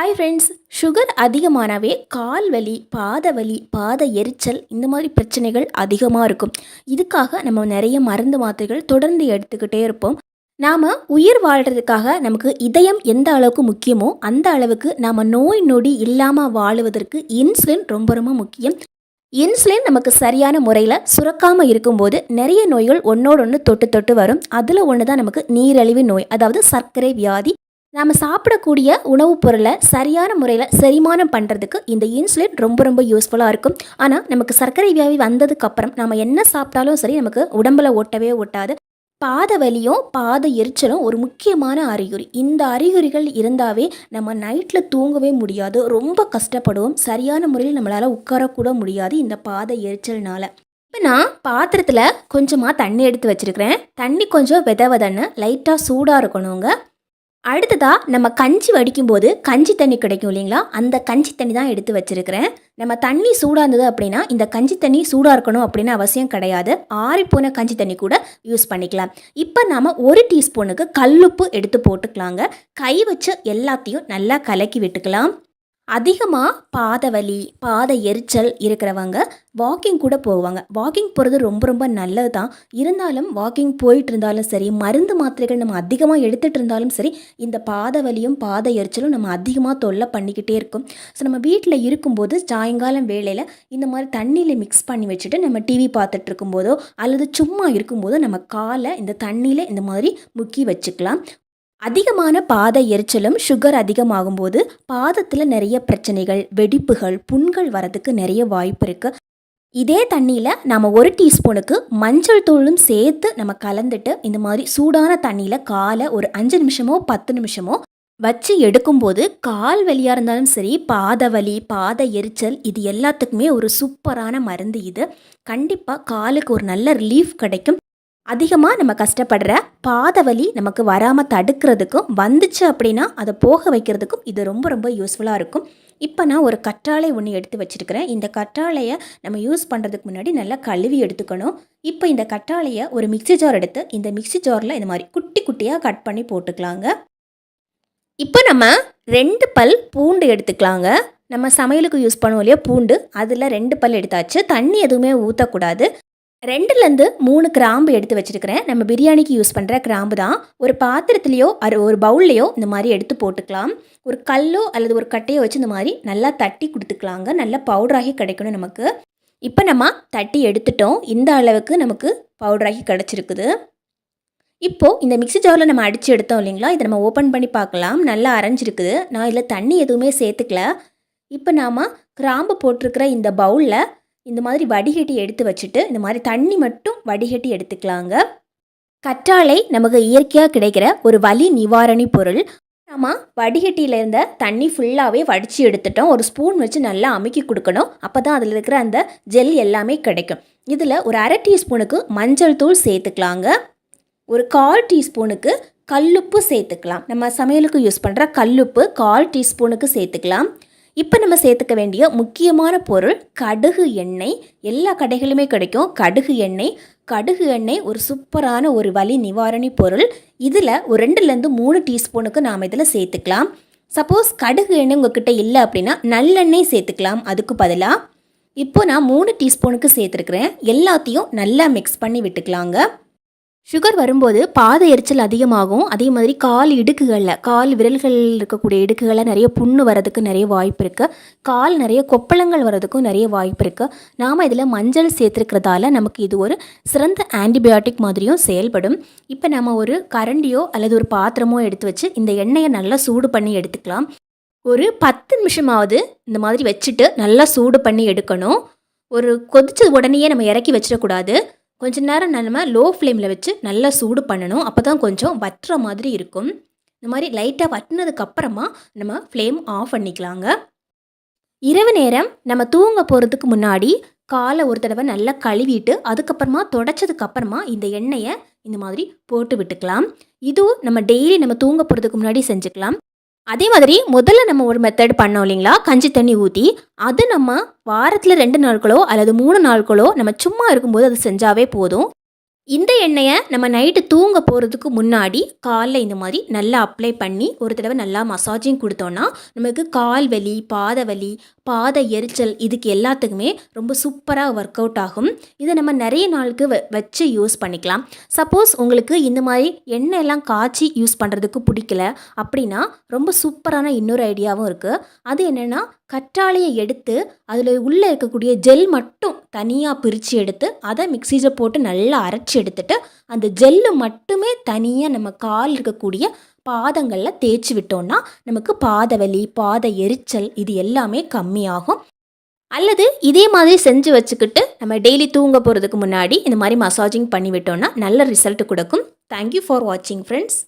Hi friends sugar அதிகமானாவே கால் வலி பாத வலி பாத எரிச்சல் இந்த மாதிரி பிரச்சனைகள் அதிகமாக இருக்கும். இதுக்காக நம்ம நிறைய மருந்து மாத்திரைகள் தொடர்ந்து எடுத்துக்கிட்டே இருப்போம். நாம் உயிர் வாழ்கிறதுக்காக நமக்கு இதயம் எந்த அளவுக்கு முக்கியமோ அந்த அளவுக்கு நாம் நோய் நொடி இல்லாமல் வாழுவதற்கு இன்சுலின் ரொம்ப ரொம்ப முக்கியம். இன்சுலின் நமக்கு சரியான முறையில் சுரக்காமல் இருக்கும்போது நிறைய நோய்கள் ஒன்றோடு ஒன்று தொட்டு தொட்டு வரும். அதில் ஒன்று தான் நமக்கு நீரிழிவு நோய் அதாவது சர்க்கரை வியாதி நாம் சாப்பிடக்கூடிய உணவுப் பொருளை சரியான முறையில் செரிமானம் பண்ணுறதுக்கு இந்த இன்சுலின் ரொம்ப ரொம்ப யூஸ்ஃபுல்லாக இருக்கும். ஆனால் நமக்கு சர்க்கரை வியாதி வந்ததுக்கப்புறம் நம்ம என்ன சாப்பிட்டாலும் சரி நமக்கு உடம்புல ஒட்டவே ஒட்டாது. பாத வலியும் பாத எரிச்சலும் ஒரு முக்கியமான அறிகுறி. இந்த அறிகுறிகள் இருந்தாவே நம்ம நைட்டில் தூங்கவே முடியாது. ரொம்ப கஷ்டப்படுவோம். சரியான முறையில் நம்மளால் உட்காரக்கூட முடியாது இந்த பாத எரிச்சல்னால. இப்போ நான் பாத்திரத்தில் கொஞ்சமாக தண்ணி எடுத்து வச்சுருக்கிறேன். தண்ணி கொஞ்சம் வித விதன்னு லைட்டாக சூடாக இருக்கணுங்க. அடுத்ததாக நம்ம கஞ்சி வடிக்கும்போது கஞ்சி தண்ணி கிடைக்கும் இல்லைங்களா? அந்த கஞ்சி தண்ணி தான் எடுத்து வச்சுருக்கிறேன். நம்ம தண்ணி சூடாக இருந்தது அப்படின்னா இந்த கஞ்சி தண்ணி சூடாக இருக்கணும் அப்படின்னு அவசியம் கிடையாது. ஆறிப்போன கஞ்சி தண்ணி கூட யூஸ் பண்ணிக்கலாம். இப்போ நாம் ஒரு டீஸ்பூனுக்கு கல்லுப்பு எடுத்து போட்டுக்கலாங்க. கை வச்சு எல்லாத்தையும் நல்லா கலக்கி விட்டுக்கலாம். அதிகமாக பாத வலி பாத எரிச்சல் இருக்கிறவங்க வாக்கிங் கூட போவாங்க. வாக்கிங் போகிறது ரொம்ப ரொம்ப நல்லது தான் இருந்தாலும் வாக்கிங் போயிட்டு இருந்தாலும் சரி மருந்து மாத்திரைகள் நம்ம அதிகமாக எடுத்துகிட்டு இருந்தாலும் சரி இந்த பாத வலியும் பாத எரிச்சலும் நம்ம அதிகமாக தொல்லை பண்ணிக்கிட்டே இருக்கும். ஸோ நம்ம வீட்டில் இருக்கும்போது சாயங்காலம் வேலையில் இந்த மாதிரி தண்ணியில் மிக்ஸ் பண்ணி வச்சுட்டு நம்ம டிவி பார்த்துட்டு இருக்கும்போதோ அல்லது சும்மா இருக்கும்போதோ நம்ம காலை இந்த தண்ணியில் இந்த மாதிரி முக்கி வச்சுக்கலாம். அதிகமான பாத எரிச்சலும் சுகர் அதிகமாகும்போது பாதத்தில் நிறைய பிரச்சனைகள் வெடிப்புகள் புண்கள் வரதுக்கு நிறைய வாய்ப்பு இருக்குது இதே தண்ணியில் நாம் ஒரு டீஸ்பூனுக்கு மஞ்சள் தூளும் சேர்த்து நம்ம கலந்துட்டு இந்த மாதிரி சூடான தண்ணியில் காலை ஒரு அஞ்சு நிமிஷமோ பத்து நிமிஷமோ வச்சு எடுக்கும்போது கால் வலியாக இருந்தாலும் சரி பாத வலி பாத எரிச்சல் இது எல்லாத்துக்குமே ஒரு சூப்பரான மருந்து இது. கண்டிப்பாக காலுக்கு ஒரு நல்ல ரிலீஃப் கிடைக்கும். அதிகமாக நம்ம கஷ்டப்படுற பாதவலி நமக்கு வராமல் தடுக்கிறதுக்கும் வந்துச்சு அப்படின்னா அதை போக வைக்கிறதுக்கும் இது ரொம்ப ரொம்ப யூஸ்ஃபுல்லாக இருக்கும். இப்போ நான் ஒரு கற்றாழை ஒன்று எடுத்து வச்சுருக்கிறேன். இந்த கற்றாழையை நம்ம யூஸ் பண்ணுறதுக்கு முன்னாடி நல்லா கழுவி எடுத்துக்கணும். இப்போ இந்த கற்றாழையை ஒரு மிக்சி ஜார் எடுத்து இந்த மிக்சி ஜாரில் இந்த மாதிரி குட்டி குட்டியாக கட் பண்ணி போட்டுக்கலாங்க. இப்போ நம்ம ரெண்டு பல் பூண்டு எடுத்துக்கலாங்க. நம்ம சமையலுக்கு யூஸ் பண்ணுவோம் இல்லையா பூண்டு. அதில் ரெண்டு பல் எடுத்தாச்சு. தண்ணி எதுவுமே ஊற்றக்கூடாது ரெண்டுலேருந்து மூணு கிராம்பு எடுத்து வச்சுருக்கிறேன். நம்ம பிரியாணிக்கு யூஸ் பண்ணுற கிராம்பு தான். ஒரு பாத்திரத்துலேயோ அது ஒரு பவுல்லையோ இந்த மாதிரி எடுத்து போட்டுக்கலாம். ஒரு கல்லோ அல்லது ஒரு கட்டையோ வச்சு இந்த மாதிரி நல்லா தட்டி கொடுத்துக்கலாங்க. நல்லா பவுடராகி கிடைக்கணும் நமக்கு. இப்போ நம்ம தட்டி எடுத்துட்டோம். இந்த அளவுக்கு நமக்கு பவுடராகி கிடச்சிருக்குது. இப்போது இந்த மிக்ஸி ஜாரில் நம்ம அடித்து எடுத்தோம் இல்லைங்களா? இதை நம்ம ஓப்பன் பண்ணி பார்க்கலாம். நல்லா அரைஞ்சிருக்குது. நான் இதில் தண்ணி எதுவுமே சேர்த்துக்கல. இப்போ நாம் கிராம்பு போட்டிருக்கிற இந்த பவுலில் இந்த மாதிரி வடிகட்டி எடுத்து வச்சுட்டு இந்த மாதிரி தண்ணி மட்டும் வடிகட்டி எடுத்துக்கலாங்க. கற்றாழை நமக்கு இயற்கையாக கிடைக்கிற ஒரு வலி நிவாரணி பொருள். நம்ம வடிகட்டியில் இருந்த தண்ணி ஃபுல்லாகவே வடித்து எடுத்துட்டோம். ஒரு ஸ்பூன் வச்சு நல்லா அமுக்கி கொடுக்கணும். அப்போ தான் அதில் இருக்கிற அந்த ஜெல் எல்லாமே கிடைக்கும். இதில் ஒரு அரை டீஸ்பூனுக்கு மஞ்சள் தூள் சேர்த்துக்கலாங்க. ஒரு கால் டீஸ்பூனுக்கு கல்லுப்பு சேர்த்துக்கலாம். நம்ம சமையலுக்கு யூஸ் பண்ணுற கல்லுப்பு கால் டீஸ்பூனுக்கு சேர்த்துக்கலாம். இப்போ நம்ம சேர்த்துக்க வேண்டிய முக்கியமான பொருள் கடுகு எண்ணெய். எல்லா கடைகளுமே கிடைக்கும். கடுகு எண்ணெய். கடுகு எண்ணெய் ஒரு சூப்பரான ஒரு வலி நிவாரணி பொருள். இதில் ஒரு ரெண்டுலேருந்து மூணு டீஸ்பூனுக்கு நாம் இதில் சேர்த்துக்கலாம். சப்போஸ் கடுகு எண்ணெய் உங்ககிட்ட இல்லை அப்படின்னா நல்லெண்ணெய் சேர்த்துக்கலாம். அதுக்கு பதிலாக இப்போ நான் மூணு டீஸ்பூனுக்கு சேர்த்துருக்குறேன். எல்லாத்தையும் நல்லா மிக்ஸ் பண்ணி விட்டுக்கலாங்க. சுகர் வரும்போது பாத எரிச்சல் அதிகமாகும். அதே மாதிரி கால் இடுக்குகளில் கால் விரல்களில் இருக்கக்கூடிய இடுக்குகளில் நிறைய புண்ணு வரதுக்கு நிறைய வாய்ப்பு இருக்குது கால் நிறைய கொப்பளங்கள் வரதுக்கும் நிறைய வாய்ப்பு இருக்குது நாம் இதில் மஞ்சள் சேர்த்துருக்கிறதால நமக்கு இது ஒரு சிறந்த ஆன்டிபயோட்டிக் மாதிரியும் செயல்படும். இப்போ நம்ம ஒரு கரண்டியோ அல்லது ஒரு பாத்திரமோ எடுத்து வச்சு இந்த எண்ணெயை நல்லா சூடு பண்ணி எடுத்துக்கலாம். ஒரு பத்து நிமிஷமாவது இந்த மாதிரி வச்சுட்டு நல்லா சூடு பண்ணி எடுக்கணும். ஒரு கொதிச்ச உடனேயே நம்ம இறக்கி வச்சிடக்கூடாது. கொஞ்ச நேரம் நம்ம லோ ஃப்ளேமில் வச்சு நல்லா சூடு பண்ணணும். அப்போ தான் கொஞ்சம் வட்டுற மாதிரி இருக்கும். இந்த மாதிரி லைட்டாக வட்டினதுக்கப்புறமா நம்ம ஃப்ளேம் ஆஃப் பண்ணிக்கலாங்க. இரவு நேரம் நம்ம தூங்க போகிறதுக்கு முன்னாடி காலை ஒரு தடவை நல்லா கழுவிட்டு அதுக்கப்புறமா தொடச்சதுக்கப்புறமா இந்த எண்ணெயை இந்த மாதிரி போட்டு விட்டுக்கலாம். இதுவும் நம்ம டெய்லி நம்ம தூங்க போகிறதுக்கு முன்னாடி செஞ்சுக்கலாம். அதே மாதிரி முதல்ல நம்ம ஒரு மெத்தட் பண்ணோம் இல்லைங்களா? கஞ்சி தண்ணி ஊற்றி அது நம்ம வாரத்தில் ரெண்டு நாட்களோ அல்லது மூணு நாட்களோ நம்ம சும்மா இருக்கும்போது அது செஞ்சாவே போதும். இந்த எண்ணெயை நம்ம நைட்டு தூங்க போகிறதுக்கு முன்னாடி காலில் இந்த மாதிரி நல்லா அப்ளை பண்ணி ஒரு தடவை நல்லா மசாஜிங் கொடுத்தோன்னா நமக்கு கால் வலி பாத வலி பாத எரிச்சல் இதுக்கு எல்லாத்துக்குமே ரொம்ப சூப்பராக ஒர்க் அவுட் ஆகும். இதை நம்ம நிறைய நாளுக்கு வ வச்சு யூஸ் பண்ணிக்கலாம். சப்போஸ் உங்களுக்கு இந்த மாதிரி எண்ணெய் எல்லாம் காய்ச்சி யூஸ் பண்ணுறதுக்கு பிடிக்கல அப்படின்னா ரொம்ப சூப்பரான இன்னொரு ஐடியாவும் இருக்குது அது என்னென்னா கற்றாழையை எடுத்து அதில் உள்ளே இருக்கக்கூடிய ஜெல் மட்டும் தனியாக பிரித்து எடுத்து அதை மிக்சியில் போட்டு நல்லா அரைச்சி எடுத்துட்டு அந்த ஜெல்லு மட்டுமே தனியாக நம்ம கால் இருக்கக்கூடிய பாதங்களில் தேய்ச்சி விட்டோம்னா நமக்கு பாத வலி பாத எரிச்சல் இது எல்லாமே கம்மியாகும். அல்லது இதே மாதிரி செஞ்சு வச்சுக்கிட்டு நம்ம டெய்லி தூங்க போகிறதுக்கு முன்னாடி இந்த மாதிரி மசாஜிங் பண்ணி விட்டோம்னா நல்ல ரிசல்ட் கொடுக்கும். தேங்க்யூ ஃபார் வாட்சிங் ஃப்ரெண்ட்ஸ்